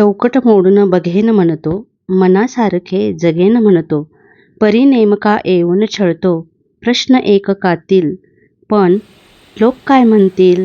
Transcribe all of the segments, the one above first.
चौकट मोडून बघेन म्हणतो मनासारखे जगेन म्हणतो परी नेमका येऊन छळतो प्रश्न एककातील पण लोक काय म्हणतील?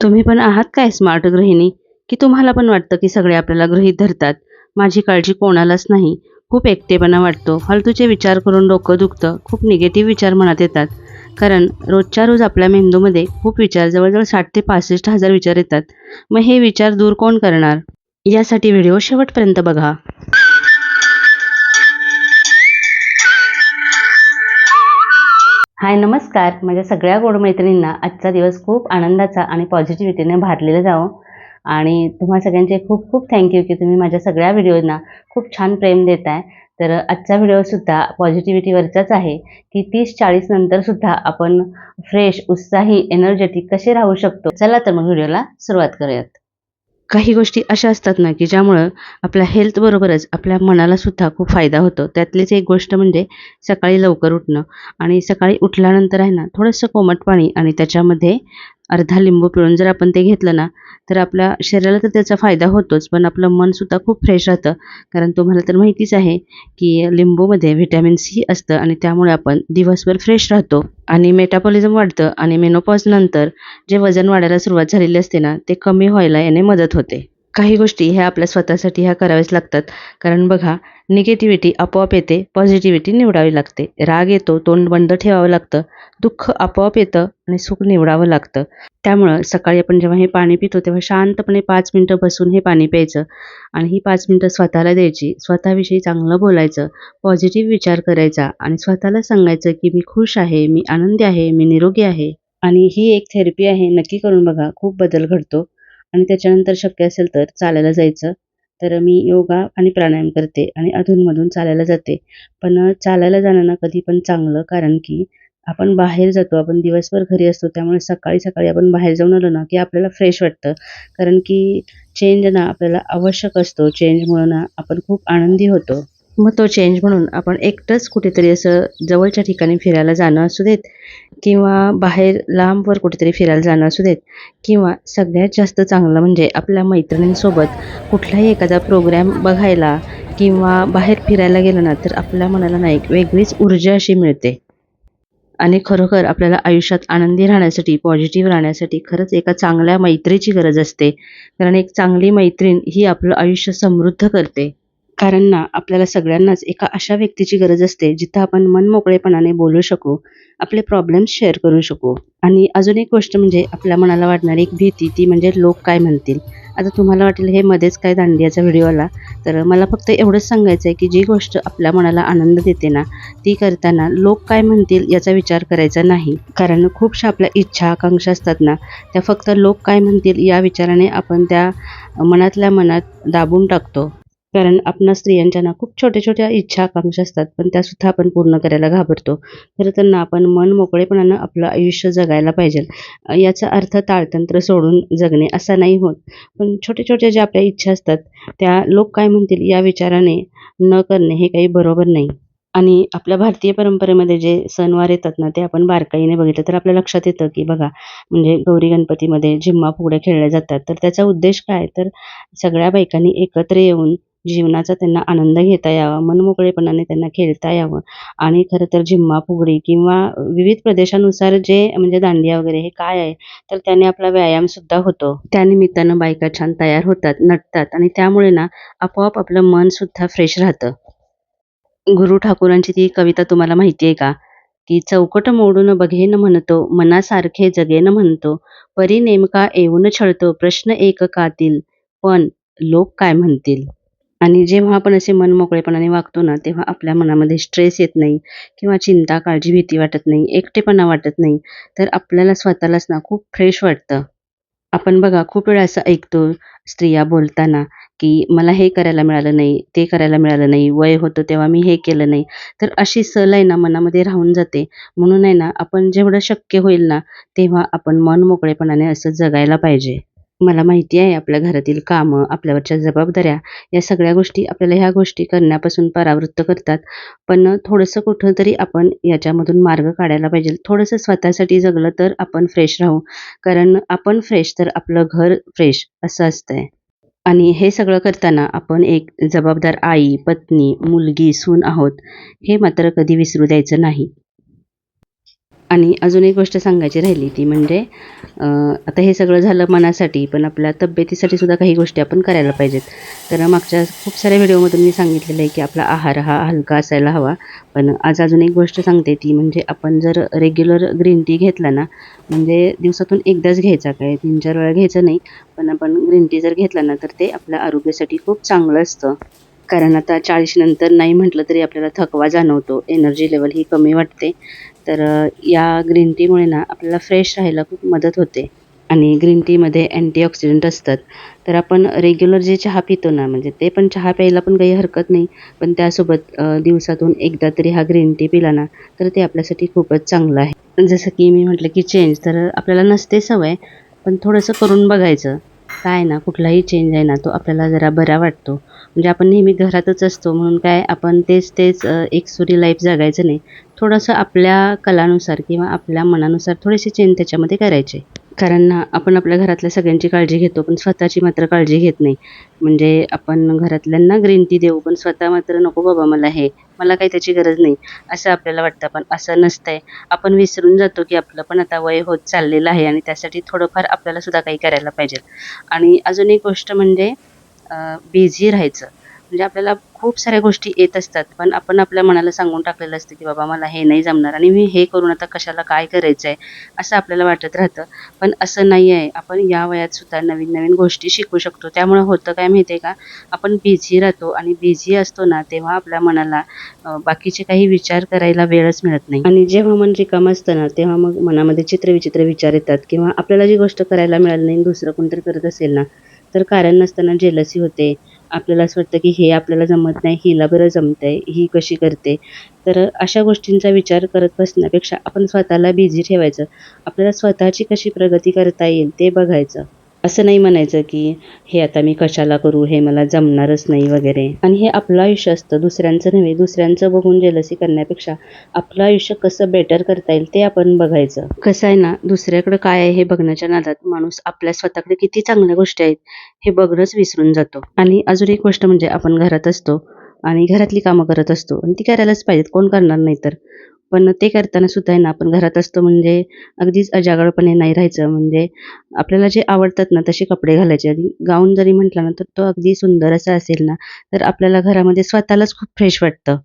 तुम्ही पण आहात काय स्मार्ट गृहिणी? की तुम्हाला पण वाटतं की सगळे आपल्याला गृहीत धरतात? माझी काळजी कोणालाच नाही. खूप एकटेपणा वाटतो. फालतूचे विचार करून डोकं दुखतं. खूप निगेटिव्ह विचार मनात येतात. कारण रोजच्या रोज आपल्या मेंदूमध्ये खूप विचार जवळजवळ साठ ते पासष्ट हजार विचार येतात. मग हे विचार दूर कोण करणार? यासाठी व्हिडिओ शेवटपर्यंत बघा. हाय नमस्कार. माझ्या सगळ्या गोड मैत्रिणींना आजचा दिवस खूप आनंदाचा आणि पॉझिटिव्हिटीने भारलेला जावं. आणि तुम्हा सगळ्यांचे खूप खूप थँक्यू की तुम्ही माझ्या सगळ्या व्हिडिओना खूप छान प्रेम देताय. तर आजचा व्हिडिओसुद्धा पॉझिटिव्हिटीवरचाच आहे. की तीस चाळीस नंतरसुद्धा आपण फ्रेश उत्साही एनर्जेटिक कसे राहू शकतो? चला तर मग व्हिडिओला सुरुवात करूयात. काही गोष्टी अशा असतात ना की ज्यामुळं आपल्या हेल्थबरोबरच आपल्या मनाला सुद्धा खूप फायदा होतो. त्यातलीच एक गोष्ट म्हणजे सकाळी लवकर उठणं. आणि सकाळी उठल्यानंतर आहे ना थोडंसं कोमट पाणी आणि त्याच्यामध्ये अर्धा लिंबू पिळून जर आपण ते घेतलं ना तर आपल्या शरीराला तर त्याचा फायदा होतोच पण आपलं मनसुद्धा खूप फ्रेश राहतं. कारण तुम्हाला तर माहितीच आहे की लिंबूमध्ये व्हिटॅमिन सी असतं आणि त्यामुळे आपण दिवसभर फ्रेश राहतो आणि मेटाबॉलिझम वाढतं आणि मेनोपॉजनंतर जे वजन वाढायला सुरुवात झालेली असते ना ते कमी व्हायला याने मदत होते. काही गोष्टी ह्या आपल्या स्वतःसाठी ह्या कराव्याच लागतात. कारण बघा निगेटिव्हिटी आपोआप येते पॉझिटिव्हिटी निवडावी लागते. राग येतो तोंड बंद ठेवावं लागतं दुःख आपोआप येतं आणि सुख निवडावं लागतं. त्यामुळं सकाळी आपण जेव्हा हे पाणी पितो तेव्हा शांतपणे पाच मिनटं बसून हे पाणी प्यायचं आणि ही पाच मिनटं स्वतःला द्यायची स्वतःविषयी चांगलं बोलायचं पॉझिटिव्ह विचार करायचा आणि स्वतःला सांगायचं की मी खुश आहे मी आनंदी आहे मी निरोगी आहे. आणि ही एक थेरपी आहे नक्की करून बघा खूप बदल घडतो. आणि त्याच्यानंतर शक्य असेल तर चालायला जायचं. तर मी योगा आणि प्राणायाम करते आणि अधूनमधून चालायला जाते. पण चालायला जाणं ना कधी पण चांगलं कारण की आपण बाहेर जातो आपण दिवसभर घरी असतो त्यामुळे सकाळी सकाळी आपण बाहेर जाऊन आलो ना की आपल्याला फ्रेश वाटतं. कारण की चेंज ना आपल्याला आवश्यक असतो. चेंजमुळं ना आपण खूप आनंदी होतो. मग तो चेंज म्हणून आपण एकटंच कुठेतरी असं जवळच्या ठिकाणी फिरायला जाणं असू देत किंवा बाहेर लांबवर कुठेतरी फिरायला जाणं असू देत किंवा सगळ्यात जास्त चांगलं म्हणजे आपल्या मैत्रिणींसोबत कुठलाही एखादा प्रोग्रॅम बघायला किंवा बाहेर फिरायला गेलं ना तर आपल्या मनाला ना एक वेगळीच ऊर्जा अशी मिळते. आणि खरोखर आपल्याला आयुष्यात आनंदी राहण्यासाठी पॉझिटिव्ह राहण्यासाठी खरंच एका चांगल्या मैत्रीची गरज असते. कारण एक चांगली मैत्रीण ही आपलं आयुष्य समृद्ध करते. कारण ना आपल्याला सगळ्यांनाच एका अशा व्यक्तीची गरज असते जिथं आपण मनमोकळेपणाने बोलू शकू आपले प्रॉब्लेम्स शेअर करू शकू. आणि अजून एक गोष्ट म्हणजे आपल्या मनाला वाटणारी एक भीती ती म्हणजे लोक काय म्हणतील. आता तुम्हाला वाटेल हे मध्येच काय दांडियाचा व्हिडिओ आला तर मला फक्त एवढंच सांगायचं आहे की जी गोष्ट आपल्या मनाला आनंद देते ना ती करताना लोक काय म्हणतील याचा विचार करायचा नाही. कारण खूपशा आपल्या इच्छा आकांक्षा असतात ना त्या फक्त लोक काय म्हणतील या विचाराने आपण त्या मनातल्या मनात दाबून टाकतो. कारण आपणा स्त्रियांच्या ना खूप छोट्या छोट्या इच्छा आकांक्षा असतात पण त्यासुद्धा आपण पूर्ण करायला घाबरतो. खरं तर ना आपण मन मोकळेपणानं आपलं आयुष्य जगायला पाहिजे. याचा अर्थ ताळतंत्र सोडून जगणे असा नाही होत. पण छोट्या छोट्या ज्या आपल्या इच्छा असतात त्या लोक काय म्हणतील या विचाराने न करणे हे काही बरोबर नाही. आणि आपल्या भारतीय परंपरेमध्ये जे सणवार येतात ना ते आपण बारकाईने बघितलं तर आपल्या लक्षात येतं की बघा म्हणजे गौरी गणपतीमध्ये झिम्मा फुगड्या खेळल्या जातात. तर त्याचा उद्देश काय? तर सगळ्या बायकांनी एकत्र येऊन जीवनाचा त्यांना आनंद घेता यावा मनमोकळेपणाने त्यांना खेळता यावं. आणि खरं तर झिम्मा फुगडी किंवा विविध प्रदेशानुसार जे म्हणजे दांडिया वगैरे हे काय आहे तर त्याने आपला व्यायामसुद्धा होतो. त्यानिमित्तानं बायका छान तयार होतात नटतात आणि त्यामुळे ना आपोआप आपलं मनसुद्धा फ्रेश राहतं. गुरु ठाकूरांची ती कविता तुम्हाला माहिती आहे का? की चौकट मोडून बघेन म्हणतो मनासारखे जगेन म्हणतो परी नेमका येऊन छळतो प्रश्न एककातील पण लोक काय म्हणतील? आणि जेव्हा आपण असे मन मोकळेपणाने वागतो ना तेव्हा आपल्या मनामध्ये स्ट्रेस येत नाही किंवा चिंता काळजी भीती वाटत नाही एकटेपणा वाटत नाही. तर आपल्याला स्वतःलाच ना खूप फ्रेश वाटतं. आपण बघा खूप वेळा असं ऐकतो स्त्रिया बोलताना की मला हे करायला मिळालं नाही ते करायला मिळालं नाही वय होतं तेव्हा मी हे केलं नाही. तर अशी सल आहे ना मनामध्ये राहून जाते. म्हणून आहे ना आपण जेवढं शक्य होईल ना तेव्हा आपण मन मोकळेपणाने असं जगायला पाहिजे. मला माहिती आहे आपल्या घरातील कामं आपल्यावरच्या जबाबदाऱ्या या सगळ्या गोष्टी आपल्याला ह्या गोष्टी करण्यापासून परावृत्त करतात. पण थोडंसं कुठं तरी आपण याच्यामधून मार्ग काढायला पाहिजे. थोडंसं स्वतःसाठी जगलं तर आपण फ्रेश राहू. कारण आपण फ्रेश तर आपलं घर फ्रेश असं असतंय. आणि हे सगळं करताना आपण एक जबाबदार आई पत्नी मुलगी सून आहोत. हे मात्र कधी विसरू द्यायचं नाही. आणि अजून एक गोष्ट सांगायची राहिली ती म्हणजे आता हे सगळं झालं मनासाठी पण आपल्या तब्येतीसाठी सुद्धा काही गोष्टी आपण करायला पाहिजेत. तर मागच्या खूप साऱ्या व्हिडिओमधून मी सांगितलेलं आहे की आपला आहार हा हलका असायला हवा. पण आज अजून एक गोष्ट सांगते ती म्हणजे आपण जर रेग्युलर ग्रीन टी घेतला ना म्हणजे दिवसातून एकदाच घ्यायचा काय? तीन चार वेळा घ्यायचं नाही. पण आपण ग्रीन टी जर घेतला ना तर ते आपल्या आरोग्यासाठी खूप चांगलं असतं. कारण आता चाळीस नंतर नाही म्हटलं तरी आपल्याला थकवा जाणवतो. एनर्जी लेवल ही कमी वाटते. तर या ग्रीन टीमुळे ना आपल्याला फ्रेश राहायला खूप मदत होते आणि ग्रीन टीमध्ये अँटीऑक्सिडंट असतात. तर आपण रेग्युलर जे चहा पितो ना म्हणजे ते पण चहा प्यायला पण काही हरकत नाही पण त्यासोबत दिवसातून एकदा तरी हा ग्रीन टी पिला ना तर ते आपल्यासाठी खूपच चांगलं आहे. जसं की मी म्हटलं की चेंज तर आपल्याला नसते सवय पण थोडंसं करून बघायचं. काय ना कुठलाही चेंज आहे ना तो आपल्याला जरा बरा वाटतो. म्हणजे आपण नेहमी घरातच असतो म्हणून काय आपण तेच तेच एक एकसुरी लाईफ जगायचं नाही. थोडंसं आपल्या कलानुसार किंवा आपल्या मनानुसार थोडेसे चेंज त्याच्यामध्ये करायचे. कारण ना आपण आपल्या घरातल्या सगळ्यांची काळजी घेतो पण स्वतःची मात्र काळजी घेत नाही. म्हणजे आपण घरातल्यांना ग्रीन टी देऊ पण स्वतः मात्र नको बाबा मला हे. मला काही त्याची गरज नाही. असं आपल्याला वाटतं पण असं नसतंय. आपण विसरून जातो की आपलं पण आता वय होत चाललेलं आहे आणि त्यासाठी थोडंफार आपल्याला सुद्धा काही करायला पाहिजे. आणि अजून एक गोष्ट म्हणजे बिझी राहायचं. म्हणजे आपल्याला खूप साऱ्या गोष्टी येत असतात. पण आपण आपल्या मनाला सांगून टाकलेलं असतं की बाबा मला हे नाही जमणार आणि मी हे करून आता कशाला काय करायचं आहे असं आपल्याला वाटत राहतं. पण असं नाही आहे. आपण या वयात सुद्धा नवीन नवीन गोष्टी शिकू शकतो. त्यामुळं होतं काय माहिती आहे का? आपण बिझी राहतो आणि बिझी असतो ना तेव्हा आपल्या मनाला बाकीचे काही विचार करायला वेळच मिळत नाही. आणि जेव्हा मन रिकाम असतं ना तेव्हा मग मनामध्ये चित्रविचित्र विचार येतात. किंवा आपल्याला जी गोष्ट करायला मिळाली नाही दुसरं कोणतरी करत असेल ना तर कारण नसताना जेलसी होते. आपल्याला असं वाटतं की हे आपल्याला जमत नाही हिला बरं जमतंय ही कशी करते. तर अशा गोष्टींचा विचार करत बसण्यापेक्षा आपण स्वतःला बिझी ठेवायचं. आपल्याला स्वतःची कशी प्रगती करता येईल ते बघायचं. असं नाही म्हणायचं की हे आता मी कशाला करू? हे मला जमणारच नाही वगैरे. आणि हे आपलं आयुष्य असतं दुसऱ्यांचं नव्हे. दुसऱ्यांचं बघून जेलसी करण्यापेक्षा आपलं आयुष्य कसं बेटर करता येईल ते आपण बघायचं. कसं आहे ना दुसऱ्याकडे काय आहे हे बघण्याच्या नादात माणूस आपल्या स्वतःकडे किती चांगल्या गोष्टी आहेत हे बघणंच विसरून जातो. आणि अजून एक गोष्ट म्हणजे आपण घरात असतो आणि घरातली कामं करत असतो आणि ती करायलाच पाहिजेत. कोण करणार नाही तर? पण ते करताना सुद्धा आहे ना आपण घरात असतो म्हणजे अगदीच अजागळपणे नाही राहायचं. म्हणजे आपल्याला जे आवडतात ना तसे कपडे घालायचे. आणि गाऊन जरी म्हटला ना तर तो अगदी सुंदर असा असेल ना तर आपल्याला घरामध्ये स्वतःलाच खूप फ्रेश वाटतं.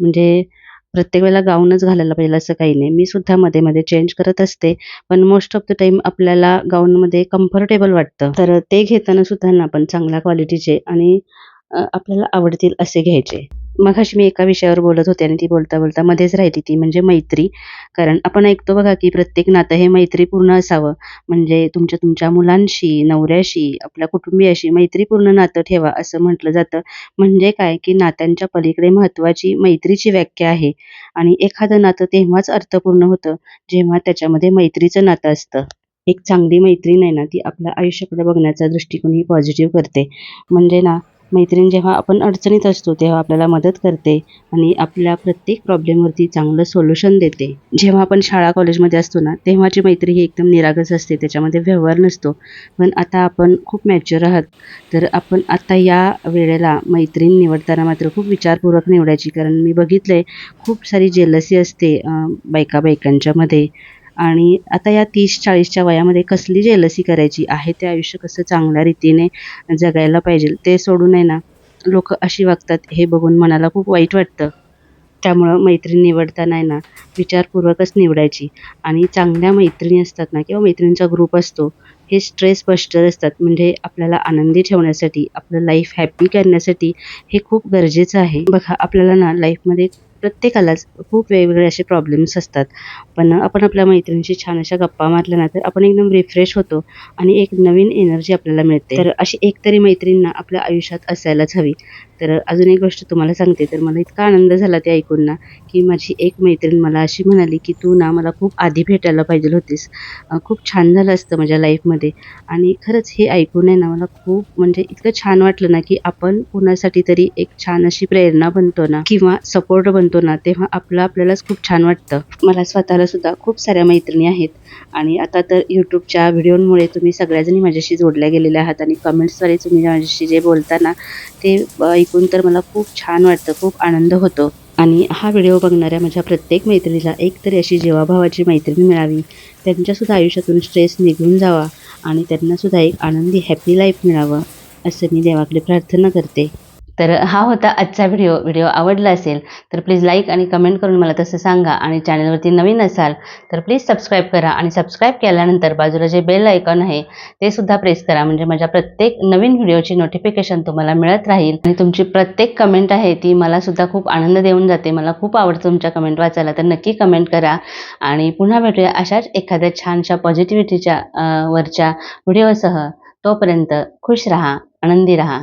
म्हणजे प्रत्येक वेळेला गाऊनच घालायला पाहिजे असं काही नाही. मी सुद्धा मध्ये मध्ये चेंज करत असते पण मोस्ट ऑफ द टाईम आपल्याला गाऊनमध्ये कम्फर्टेबल वाटतं. तर ते घेताना सुद्धा ना आपण चांगल्या क्वालिटीचे आणि आपल्याला आवडतील असे घ्यायचे. मगाशी मी एका विषयावर बोलत होते आणि ती बोलता बोलता मध्येच राहिली ती म्हणजे मैत्री. कारण आपण ऐकतो बघा की प्रत्येक नातं हे मैत्रीपूर्ण असावं. म्हणजे तुमच्या तुमच्या मुलांशी नवऱ्याशी आपल्या कुटुंबियाशी मैत्रीपूर्ण नातं ठेवा असं म्हटलं जातं. म्हणजे काय? की नात्यांच्या पलीकडे महत्त्वाची मैत्रीची व्याख्या आहे. आणि एखादं नातं तेव्हाच अर्थपूर्ण होतं जेव्हा त्याच्यामध्ये मैत्रीचं नातं असतं. एक चांगली मैत्रीण आहे ना ती आपल्या आयुष्याकडे बघण्याचा दृष्टिकोनही पॉझिटिव्ह करते. म्हणजे ना मैत्रीण जेव्हा आपण अडचणीत असतो तेव्हा आपल्याला मदत करते आणि आपल्या प्रत्येक प्रॉब्लेमवरती चांगलं सोल्युशन देते. जेव्हा आपण शाळा कॉलेजमध्ये असतो ना तेव्हाची मैत्री ही एकदम निरागस असते त्याच्यामध्ये व्यवहार नसतो. पण आता आपण खूप मॅच्युअर आहात तर आपण आता या वेळेला मैत्रीण निवडताना मात्र खूप विचारपूर्वक निवडायची. कारण मी बघितलं आहे खूप सारी जेलसी असते बायका बायकांच्यामध्ये आणि आता या तीस चाळीसच्या वयामध्ये कसली जेलसी करायची आहे? ते आयुष्य कसं चांगल्या रीतीने जगायला पाहिजे? ते सोडून आहे ना लोक अशी वागतात हे बघून मनाला खूप वाईट वाटतं. त्यामुळं मैत्रीण निवडताना आहे ना विचारपूर्वकच निवडायची. आणि चांगल्या मैत्रिणी असतात ना किंवा मैत्रिणींचा ग्रुप असतो हे स्ट्रेस बस्टर असतात. म्हणजे आपल्याला आनंदी ठेवण्यासाठी आपलं लाईफ हॅपी करण्यासाठी हे खूप गरजेचं आहे. बघा आपल्याला ना लाईफमध्ये प्रत्येकालाच खूप वेगवेगळे असे प्रॉब्लेम्स असतात. पण आपण आपल्या मैत्रिणीशी छान अशा गप्पा मारल्या ना तर आपण एकदम रिफ्रेश होतो आणि एक नवीन एनर्जी आपल्याला मिळते. तर अशी एकतरी मैत्रीण ना आपल्या आयुष्यात असायलाच हवी. तर अजून एक गोष्ट तुम्हाला सांगते तर मला इतका आनंद झाला ते ऐकून ना की माझी एक मैत्रीण मला अशी म्हणाली की तू ना मला खूप आधी भेटायला पाहिजे होतीस. खूप छान झालं असतं माझ्या लाईफमध्ये आणि खरंच हे ऐकून आहे ना मला खूप म्हणजे इतकं छान वाटलं ना की आपण कुणासाठी तरी एक छान अशी प्रेरणा बनतो ना किंवा सपोर्ट बनतो. म्हणतो ना तेव्हा आपलं आपल्यालाच खूप छान वाटतं. मला स्वतःला सुद्धा खूप साऱ्या मैत्रिणी आहेत. आणि आता तर यूट्यूबच्या व्हिडिओमुळे तुम्ही सगळ्याजणी माझ्याशी जोडल्या गेलेल्या आहात आणि कमेंट्सद्वारे तुम्ही माझ्याशी जे बोलता ना ते ऐकून तर मला खूप छान वाटतं खूप आनंद होतो. आणि हा व्हिडिओ बघणाऱ्या माझ्या प्रत्येक मैत्रिणीला एकतरी अशी जीवाभावाची मैत्रिणी मिळावी. त्यांच्यासुद्धा आयुष्यातून स्ट्रेस निघून जावा आणि त्यांनासुद्धा एक आनंदी हॅपी लाईफ मिळावं असं मी देवाकडे प्रार्थना करते. तर हा होता आजचा व्हिडिओ व्हिडिओ आवडला असेल तर प्लीज लाईक आणि कमेंट करून मला तसं सांगा आणि चॅनलवरती नवीन असाल तर प्लीज सबस्क्राईब करा आणि सबस्क्राईब केल्यानंतर बाजूला जे बेल आयकॉन आहे ते सुद्धा प्रेस करा. म्हणजे माझ्या प्रत्येक नवीन व्हिडिओची नोटिफिकेशन तुम्हाला मिळत राहील. आणि तुमची प्रत्येक कमेंट आहे ती मला सुद्धा खूप आनंद देऊन जाते. मला खूप आवडतं तुमच्या कमेंट वाचायला. तर नक्की कमेंट करा. आणि पुन्हा भेटूया अशाच एखाद्या छानशा पॉझिटिव्हिटीच्या वरच्या व्हिडिओसह तोपर्यंत खुश राहा आनंदी राहा.